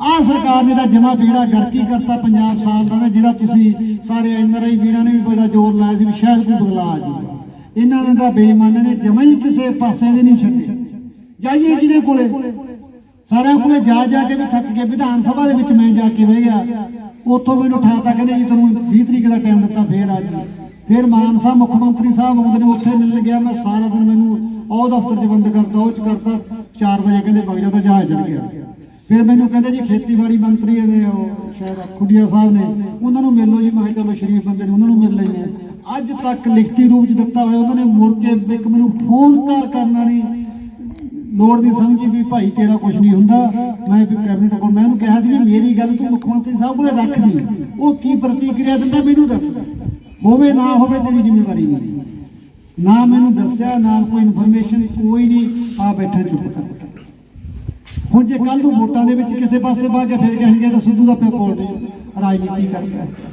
ਆਹ ਸਰਕਾਰ ਨੇ ਤਾਂ ਜਮਾ ਬੀੜਾ ਗਰਕੀ ਕਰਤਾ ਪੰਜਾਬ ਸਾਲ ਦਾ, ਜਿਹੜਾ ਤੁਸੀਂ ਸਾਰੇ ਐਨਆਰਆਈ ਵੀਰਾਂ ਨੇ ਵੀ ਬੜਾ ਜ਼ੋਰ ਲਾਇਆ ਸੀ ਵੀ ਸ਼ਾਇਦ ਕੋਈ ਬਦਲਾਅ ਆ ਜਾਊਗਾ। ਇਹਨਾਂ ਨੇ ਤਾਂ ਬੇਈਮਾਨਾਂ ਨੇ ਜਮਾ ਹੀ ਕਿਸੇ ਪਾਸੇ ਦੇ ਨਹੀਂ ਛੱਡੇ। ਜਾਈਏ ਕਿਹਦੇ ਕੋਲੇ? ਸਾਰਿਆਂ ਕੋਲੇ ਜਾ ਜਾ ਕੇ ਵੀ ਥੱਕ ਗਏ। ਵਿਧਾਨ ਸਭਾ ਦੇ ਵਿੱਚ ਮੈਂ ਜਾ ਕੇ ਬਹਿ ਗਿਆ। ਉੱਥੋਂ ਮੈਨੂੰ ਉਠਾਤਾ, ਕਹਿੰਦੇ ਜੀ ਤੁਹਾਨੂੰ 20 ਤਰੀਕ ਦਾ ਟਾਈਮ ਦਿੱਤਾ, ਫੇਰ ਆ ਜੀ ਫਿਰ ਮਾਨ ਸਾਹਿਬ, ਮੁੱਖ ਮੰਤਰੀ ਸਾਹਿਬ ਆਉਂਦੇ ਨੇ, ਉੱਥੇ ਮਿਲਣ ਗਿਆ ਮੈਂ, ਸਾਰਾ ਦਿਨ ਮੈਨੂੰ ਉਹ ਦਫ਼ਤਰ 'ਚ ਬੰਦ ਕਰਤਾ, ਉਹ 'ਚ ਕਰਤਾ। 4 ਵਜੇ ਕਹਿੰਦੇ ਵਗ ਜਾ ਤਾਂ ਜਹਾਜ਼ ਚੜ ਗਿਆ। ਫਿਰ ਮੈਨੂੰ ਕਹਿੰਦੇ ਜੀ ਖੇਤੀਬਾੜੀ ਮੰਤਰੀ ਨੇ ਉਹ ਸ਼ਾਇਦ ਖੁੱਡੀਆ ਸਾਹਿਬ ਨੇ, ਉਹਨਾਂ ਨੂੰ ਮਿਲ ਲਓ ਜੀ। ਮੈਂ ਕਿਹਾ ਚਲੋ ਸ਼ਰੀਫ ਬੰਦੇ ਨੇ ਉਹਨਾਂ ਨੂੰ ਮਿਲ ਲੈਂਦੇ ਅੱਜ ਤੱਕ ਲਿਖਤੀ ਰੂਪ 'ਚ ਦਿੱਤਾ ਹੋਇਆ, ਉਹਨਾਂ ਨੇ ਮੁੜ ਕੇ ਇੱਕ ਮੈਨੂੰ ਫੋਨ ਕਾਲ ਕਰਨਾ ਨਹੀਂ ਲੋੜ ਦੀ ਸਮਝੀ ਵੀ ਭਾਈ ਤੇਰਾ ਕੁਝ ਨਹੀਂ ਹੁੰਦਾ। ਮੈਂ ਵੀ ਕੈਬਨਿਟ ਕੋਲ, ਮੈਂ ਉਹਨੂੰ ਕਿਹਾ ਸੀ ਵੀ ਮੇਰੀ ਗੱਲ ਤੂੰ ਮੁੱਖ ਮੰਤਰੀ ਸਾਹਿਬ ਕੋਲੇ ਰੱਖ ਦੀ। ਉਹ ਕੀ ਪ੍ਰਤੀਕਿਰਿਆ ਦਿੰਦਾ ਮੈਨੂੰ ਦੱਸ। ਹੋਵੇ ਨਾ ਹੋਵੇ ਤੇਰੀ ਜ਼ਿੰਮੇਵਾਰੀ ਨਹੀਂ। ਨਾ ਮੈਨੂੰ ਦੱਸਿਆ, ਨਾ ਕੋਈ ਇਨਫੋਰਮੇਸ਼ਨ ਕੋਈ ਨਹੀਂ। ਆ ਬੈਠਾ ਚੁੱਪ ਹੁਣ ਜੇ ਕੱਲ ਨੂੰ ਵੋਟਾਂ ਦੇ ਵਿੱਚ ਕਿਸੇ ਪਾਸੇ ਪਾ ਕੇ ਫਿਰ ਕਹਿਣਗੇ ਤਾਂ ਸਿੱਧੂ ਦਾ ਪਿਓ ਕੋਲ ਰਾਜਨੀਤੀ ਕਰਦਾ ਹੈ।